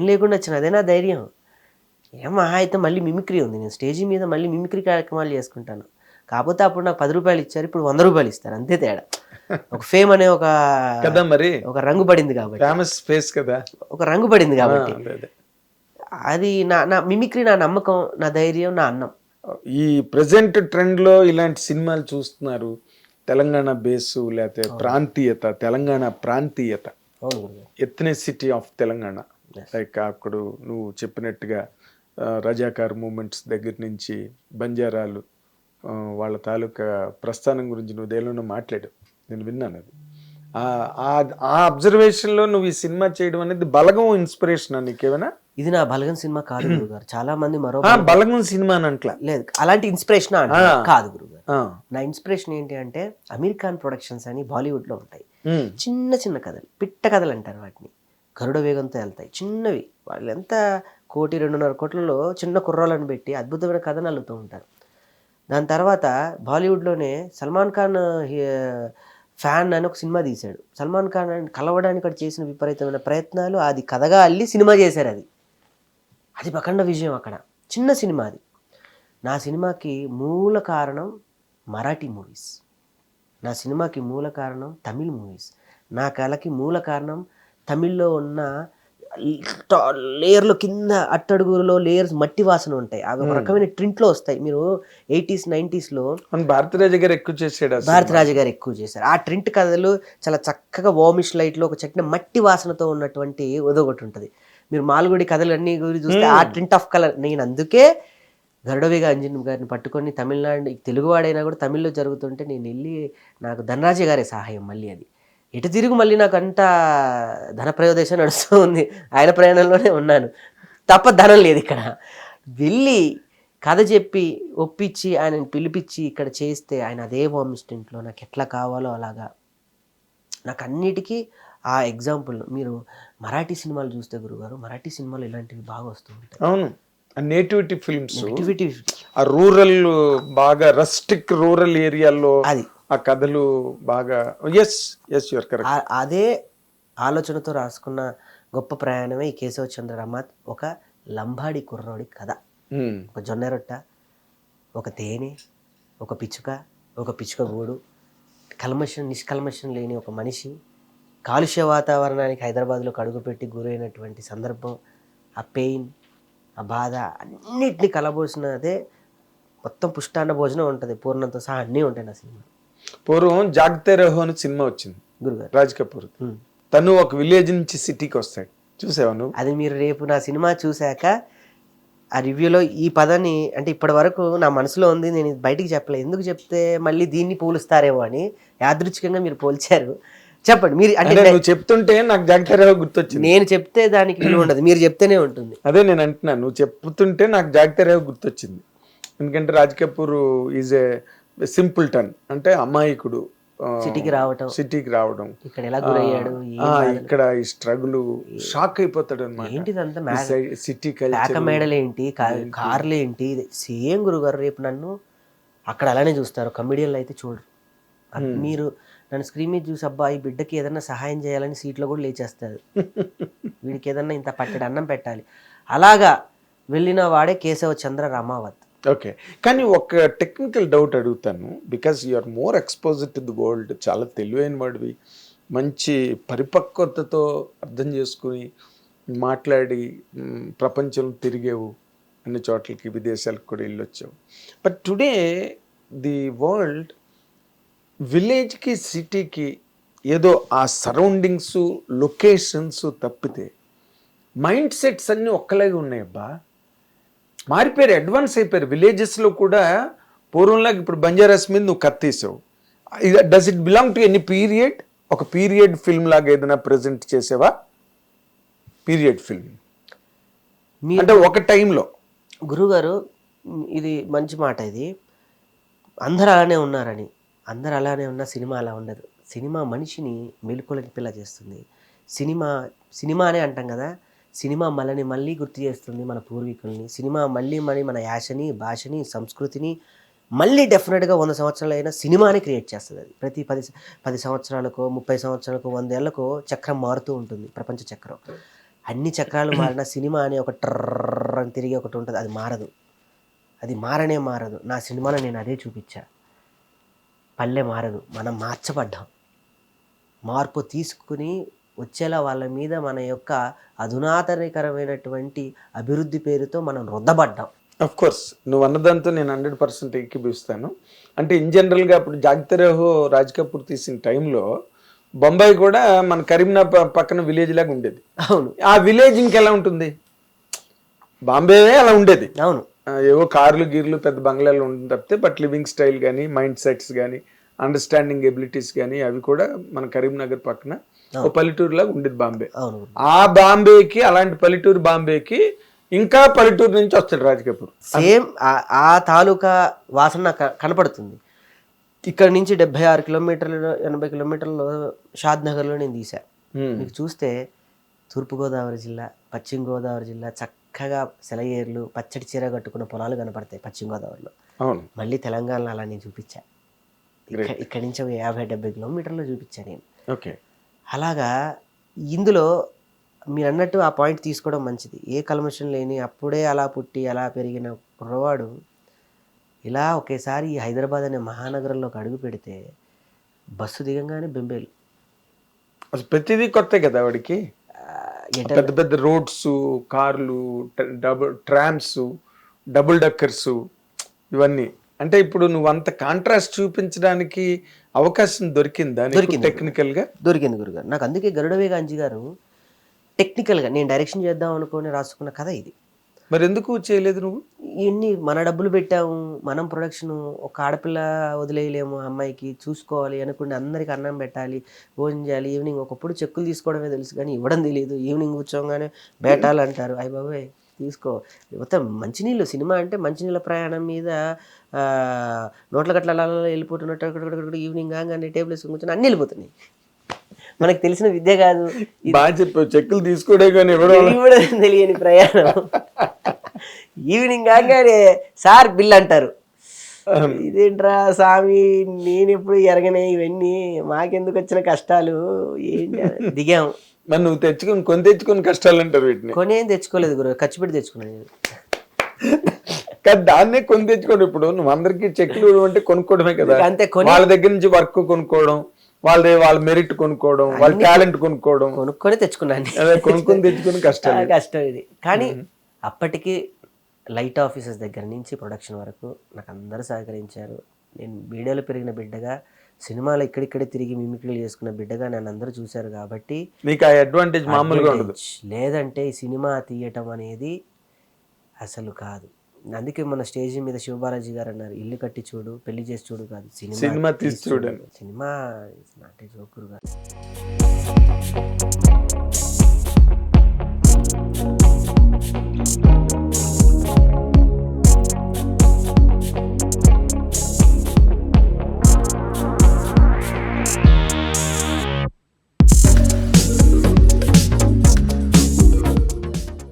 భయం లేకుండా వచ్చిన అదే నా ధైర్యం? ఏం మహా అయితే మళ్ళీ మిమిక్రీ ఉంది. నేను స్టేజీ మీద మళ్ళీ మిమిక్రీ కార్యక్రమాలు చేసుకుంటాను. కాకపోతే అప్పుడు నాకు పది రూపాయలు ఇచ్చారు ఇప్పుడు వంద రూపాయలు ఇస్తారు. అంతే తేడా. ఒక ఫేమ్ అనే ఒక కదా మరి? ఒక రంగు పడింది కాబట్టి. ఫేమస్ ఫేస్ కదా? ఒక రంగు పడింది కాబట్టి. అదే, నా నా మిమిక్రీ నా నమ్మకం నా ధైర్యం నా అన్నం. ఈ ప్రజెంట్ ట్రెండ్లో ఇలాంటి సినిమాలు చూస్తున్నారు. తెలంగాణ బేసు లేకపోతే ప్రాంతీయత Telangana ప్రాంతీయత. Ethnicity of Telangana. Like అక్కడ నువ్వు చెప్పినట్టుగా రజాకార్ మూమెంట్స్ దగ్గర నుంచి బంజారాలు వాళ్ళ తాలూకా ప్రస్థానం గురించి నువ్వు దేనిలోనూ మాట్లాడావు. నేను విన్నాను అది. ఆ- అబ్జర్వేషన్లో నువ్వు ఈ సినిమా చేయడం అనేది బలగం ఇన్స్పిరేషన్ నీకేమైనా ఇది నా బలగన్ సినిమా కాదు గురుగారు. చాలా మంది మరో బలగం సినిమా అని అంట్లా. లేదు అలాంటి ఇన్స్పిరేషన్. కాదు గురుగారు. నా ఇన్స్పిరేషన్ ఏంటి అంటే అమెరికన్ ప్రొడక్షన్స్ అని బాలీవుడ్లో ఉంటాయి. ఉమ్, చిన్న చిన్న కథలు పిట్ట కథలు అంటారు వాటిని. గరుడ వేగంతో వెళ్తాయి. చిన్నవి. వాళ్ళు ఎంత కోటి రెండున్నర కోట్లలో చిన్న కుర్రాలను పెట్టి అద్భుతమైన కథను అల్లుతూ ఉంటారు. దాని తర్వాత బాలీవుడ్లోనే సల్మాన్ ఖాన్ హీ- ఫ్యాన్ అని ఒక సినిమా తీశాడు. సల్మాన్ ఖాన్ అని కలవడానికి అక్కడ చేసిన విపరీతమైన ప్రయత్నాలు అది కథగా అల్లి సినిమా చేశారు అది. అది ప్రకండ విజయం అక్కడ. చిన్న సినిమా అది. నా సినిమాకి మూల కారణం మరాఠీ మూవీస్. నా సినిమాకి మూల కారణం తమిళ్ మూవీస్. నా కళకి మూల కారణం తమిళ్ళో ఉన్న లేయర్లో కింద అట్టడుగులో లేయర్స్ మట్టి వాసన ఉంటాయి. అవి ఒక రకమైన ట్రింట్లో వస్తాయి. మీరు ఎయిటీస్ నైంటీస్లో భారతరాజ గారు ఎక్కువ చేసాడు ఆ భారత రాజు గారు ఎక్కువ చేశారు. ఆ ట్రింట్ కథలు చాలా చక్కగా వామిష్ లైట్లో ఒక చక్కని మట్టి వాసనతో ఉన్నటువంటి ఒకటి ఉంటుంది. మీరు మాల్గుడి కథలు అన్ని గురించి చూస్తే ఆ ట్రింట్ ఆఫ్ కలర్. నేను అందుకే గరుడవేగ అంజన్ గారిని పట్టుకొని తమిళనాడు తెలుగువాడైనా కూడా తమిళ్ళో జరుగుతుంటే నేను వెళ్ళి నాకు ధనరాజు గారే సహాయం మళ్ళీ అది. ఎటు తిరుగు మళ్ళీ నాకు అంత ధన ప్రయోదేశం నడుస్తూ ఉంది ఆయన ప్రయాణంలోనే ఉన్నాను. తప్ప ధనం లేదు ఇక్కడ. వెళ్ళి కథ చెప్పి ఒప్పించి ఆయనని పిలిపించి ఇక్కడ చేస్తే ఆయన అదే హోమ్ స్టెంట్లో నాకు ఎట్లా కావాలో అలాగా. నాకు అన్నిటికీ ఆ ఎగ్జాంపుల్ మీరు మరాఠీ సినిమాలు చూస్తే గురుగారు మరాఠీ సినిమాలు ఇలాంటివి బాగా వస్తూ ఉంటాయి. అవును. ఆ నేటివిటీ ఫిల్మ్స్. ఆ రూరల్ బాగా రస్టిక్ రూరల్ ఏరియాల్లో అది. ఆ కథలు బాగా ఎస్ ఎస్ యువర్ కరెక్ట్ అదే ఆలోచనతో రాసుకున్న గొప్ప ప్రయాణమే ఈ కేశవ చంద్ర రమాత్ ఒక లంబాడి కుర్రోడి కథ. ఒక జొన్న రొట్ట ఒక తేనె ఒక పిచ్చుక ఒక పిచ్చుక గూడు కల్మషం నిష్కల్మషం లేని ఒక మనిషి కాలుష్య వాతావరణానికి హైదరాబాద్లో కడుగుపెట్టి గురైనటువంటి సందర్భం ఆ పెయిన్ ఆ బాధ అన్నిటినీ కలబోసినదే మొత్తం పుష్టాన్న భోజనం ఉంటుంది పూర్ణంతో సహా అన్నీ ఉంటాయి నా సినిమా పూర్వం జాగ్తే రహో అని సినిమా వచ్చింది. గురుగారు. రాజ్ కపూర్. తను ఒక విలేజ్ నుంచి సిటీకి వస్తాడు. చూసావా నువ్వు? అది మీరు రేపు నా సినిమా చూశాక ఆ రివ్యూలో ఈ పదాన్ని అంటే ఇప్పటి వరకు నా మనసులో ఉంది నేను బయటికి చెప్పలేదు ఎందుకు చెప్తే మళ్ళీ దీన్ని పోలుస్తారేమో అని యాదృచ్ఛికంగా మీరు పోల్చారు. చెప్పండి మీరు అంటే అంటే నువ్వు చెప్తుంటే నాకు జాగ్తే రహో గుర్తొచ్చింది. నేను చెప్తే దానికి విలువ ఉండదు మీరు చెప్తేనే ఉంటుంది. అదే నేను అంటున్నాను నువ్వు చెప్తుంటే నాకు జాగ్తే రహో గుర్తొచ్చింది. ఎందుకంటే Raj Kapoor is a simpleton అంటే అమాయకుడు సిటీకి రావటం. సిటీకి రావడం ఇక్కడ ఎలా గురయ్యాడు. ఇక్కడ ఈ స్ట్రగుల్ షాక్ అయిపోతాడు అనమాట ఏంటిదంతా మ్యా- సిటీ మేడలేంటి కా- కార్లు ఏంటి సేమ్ గురుగారు రేపు నన్ను అక్కడ అలానే చూస్తారు కమిడియన్లు అయితే చూడరు. మీరు నన్ను స్క్రీన్ మీద చూసి అబ్బా ఈ బిడ్డకి ఏదైనా సహాయం చేయాలని సీట్లో కూడా లేచేస్తారు వీడికి ఏదన్నా ఇంత పట్టెడు అన్నం పెట్టాలి. అలాగా వెళ్ళిన వాడే కేశవ చంద్ర రమావత్. ఓకే. కానీ ఒక టెక్నికల్ డౌట్ అడుగుతాను. Because you are more expose to the world చాలా తెలివైన వాడివి. మంచి పరిపక్వతతో అర్థం చేసుకుని మాట్లాడి ప్రపంచం తిరిగేవు. అన్ని చోట్లకి విదేశాలకు కూడా వెళ్ళొచ్చావు. బట్ టుడే ది వరల్డ్ విలేజ్కి సిటీకి ఏదో ఆ సరౌండింగ్స్ లొకేషన్స్ తప్పితే మైండ్ సెట్స్ అన్నీ ఒక్కలాగే ఉన్నాయబ్బా. మారిపోయారు అడ్వాన్స్ అయిపోయారు. విలేజెస్లో కూడా పూర్వంలాగా ఇప్పుడు బంజారాస్ మీద నువ్వు కత్తేసావు does it belong to any period ఒక పీరియడ్ ఫిల్మ్ లాగా ఏదైనా ప్రజెంట్ చేసావా? పీరియడ్ ఫిల్మ్ మీ అంటే ఒక టైంలో గురుగారు ఇది మంచి మాట ఇది. అందరు అలానే ఉన్నారని. అందరు అలానే ఉన్న సినిమా అలా ఉండదు. సినిమా మనిషిని మెలుకులకి పిల్ల చేస్తుంది. సినిమా సినిమా అనే అంటాం కదా. సినిమా మనని మళ్ళీ గుర్తు చేస్తుంది మన పూర్వీకుల్ని. సినిమా మళ్ళీ మళ్ళీ మన యాసని భాషని సంస్కృతిని మళ్ళీ డెఫినెట్గా వంద సంవత్సరాలు అయినా సినిమాని క్రియేట్ చేస్తుంది అది. ప్రతి పది పది సంవత్సరాలకో ముప్పై సంవత్సరాలకో వందేళ్ళకో చక్రం మారుతూ ఉంటుంది ప్రపంచ చక్రం. అన్ని చక్రాలు మారిన సినిమా అనే ఒక ట్రర్ అని తిరిగి ఒకటి ఉంటుంది అది మారదు. అది మారనే మారదు. నా సినిమాలో నేను అదే చూపించా. పల్లె మారదు మనం మార్చబడ్డాం. మార్పు తీసుకుని వచ్చేలా వాళ్ళ మీద మన యొక్క అధునాతనకరమైనటువంటి అభివృద్ధి పేరుతో మనం రుద్దబడ్డాం. అఫ్ కోర్స్ నువ్వు అన్నదాంతో నేను హండ్రెడ్ పర్సెంట్ ఎక్కిపిస్తాను. అంటే ఇన్ జనరల్గా అప్పుడు జాగ్తరేహో రాజ్ కపూర్ తీసిన టైంలో బొంబాయి కూడా మన కరీంనగర్ ప- పక్కన విలేజ్ లాగా ఉండేది. అవును. ఆ విలేజ్ ఇంకెలా ఉంటుంది? బాంబే అలా ఉండేది. అవును. ఏవో కార్లు గీర్లు పెద్ద బంగ్లాలు ఉంటుంది తప్పితే బట్ లివింగ్ స్టైల్ కానీ మైండ్ సెట్స్ కానీ అండర్స్టాండింగ్ ఎబిలిటీస్ కానీ అవి కూడా మన కరీంనగర్ పక్కన ఒక పల్లెటూరు లాగా ఉండేది బాంబే. అవును. ఆ బాంబేకి అలాంటి పల్లెటూరు బాంబేకి ఇంకా పల్లెటూరు నుంచి వస్తాడు రాజ్ కపూర్. సేమ్ ఆ- ఆ తాలూకా వాసన నాకు కనపడుతుంది. ఇక్కడ నుంచి డెబ్బై ఆరు కిలోమీటర్లు ఎనభై కిలోమీటర్లు షాద్ నగర్లో నేను తీసా Hmm. మీకు చూస్తే తూర్పుగోదావరి జిల్లా పశ్చిమ గోదావరి జిల్లా చక్కగా సెలయేర్లు పచ్చడి చీర కట్టుకున్న పొలాలు కనపడతాయి పశ్చిమ గోదావరిలో మళ్ళీ తెలంగాణలో అలా నేను చూపించా. ఇక్కడ నుంచి ఒక యాభై డెబ్బై కిలోమీటర్లు చూపించా నేను. ఓకే. అలాగా ఇందులో మీరు అన్నట్టు ఆ పాయింట్ తీసుకోవడం మంచిది. ఏ కల్మషం లేని అప్పుడే అలా పుట్టి అలా పెరిగిన కుర్రవాడు ఇలా ఒకేసారి ఈ హైదరాబాద్ అనే మహానగరంలోకి అడుగు పెడితే బస్సు దిగంగానే బెంబేలు. అసలు ప్రతిదీ కొత్త కదా వాడికి? పెద్ద పెద్ద రోడ్స్ కార్లు డబుల్ ట్రామ్స్ డబుల్ డక్కర్స్ ఇవన్నీ. అంటే ఇప్పుడు నువ్వు అంత కాంట్రాస్ట్ చూపించడానికి అవకాశం దొరికిందా దొరికింది. టెక్నికల్గా దొరికింది గురుగారు. నాకు అందుకే గరుడవేగాంజీ గారు టెక్నికల్గా నేను డైరెక్షన్ చేద్దాం అనుకుని రాసుకున్న కథ ఇది. మరి ఎందుకు చేయలేదు నువ్వు? ఇవన్నీ మన డబ్బులు పెట్టాము మనం ప్రొడక్షన్ ఒక ఆడపిల్ల వదిలేయలేము అమ్మాయికి చూసుకోవాలి అనుకుని అందరికి అన్నం పెట్టాలి భోజనం చేయాలి ఈవినింగ్ ఒకప్పుడు చెక్కులు తీసుకోవడమే తెలుసు కానీ ఇవ్వడం తెలియదు ఈవినింగ్ కూర్చోగానే బేటాలు అంటారు. అయ్య బాబాయ్. తీసుకో. మొత్తం మంచినీళ్ళు సినిమా అంటే మంచినీళ్ళ ప్రయాణం మీద నోట్ల గట్ల వెళ్ళిపోతున్నట్టు ఈవినింగ్ కాగానే టేబుల్ వేసుకుని కూర్చొని అన్నీ వెళ్ళిపోతున్నాయి. మనకు తెలిసిన విద్య కాదు. బాగా చెప్పావు. చెక్కులు తీసుకోడే కానీ తెలియని ప్రయాణం. ఈవినింగ్ కాగానే సార్ బిల్ అంటారు. ఇదేంట్రా స్వామి నేను ఎప్పుడు ఎరగనే ఇవన్నీ? మాకెందుకు వచ్చిన కష్టాలు? ఏంటి దిగాం. మరి నువ్వు తెచ్చుకుని కొని తెచ్చుకుని కష్టాలు అంటారు వీటిని. కొనేం తెచ్చుకోలేదు గురు ఖర్చు పెట్టి తెచ్చుకున్నాను నేను. కానీ దాన్నే కొని తెచ్చుకోవడం ఇప్పుడు. నువ్వు అందరికి ఇవ్వడం అంటే కొనుక్కోవడమే కదా. అంతే వాళ్ళ దగ్గర నుంచి వర్క్ కొనుక్కోవడం వాళ్ళ వాళ్ళ మెరిట్ కొనుక్కోవడం వాళ్ళ టాలెంట్ కొనుక్కోవడం. కొనుక్కొని తెచ్చుకున్నాను కొనుక్కొని తెచ్చుకుని కష్టం కష్టం ఇది. కానీ అప్పటికి లైట్ ఆఫీసెస్ దగ్గర నుంచి ప్రొడక్షన్ వరకు నాకు అందరూ సహకరించారు నేను వీడియోలో పెరిగిన బిడ్డగా సినిమాలో ఇక్కడిక్కడే తిరిగి మిమిక్రీలు చేసుకున్న బిడ్డగా నన్ను అందరూ చూశారు కాబట్టి నీకు ఆ అడ్వాంటేజ్ మామూలుగా ఉండదు. లేదంటే ఈ సినిమా తీయటం అనేది అసలు కాదు అందుకే మన స్టేజ్ మీద శివబాలాజీ గారు అన్నారు ఇల్లు కట్టి చూడు పెళ్ళి చేసి చూడు కాదు సినిమా తీసి. Cinema not a జోకురుగా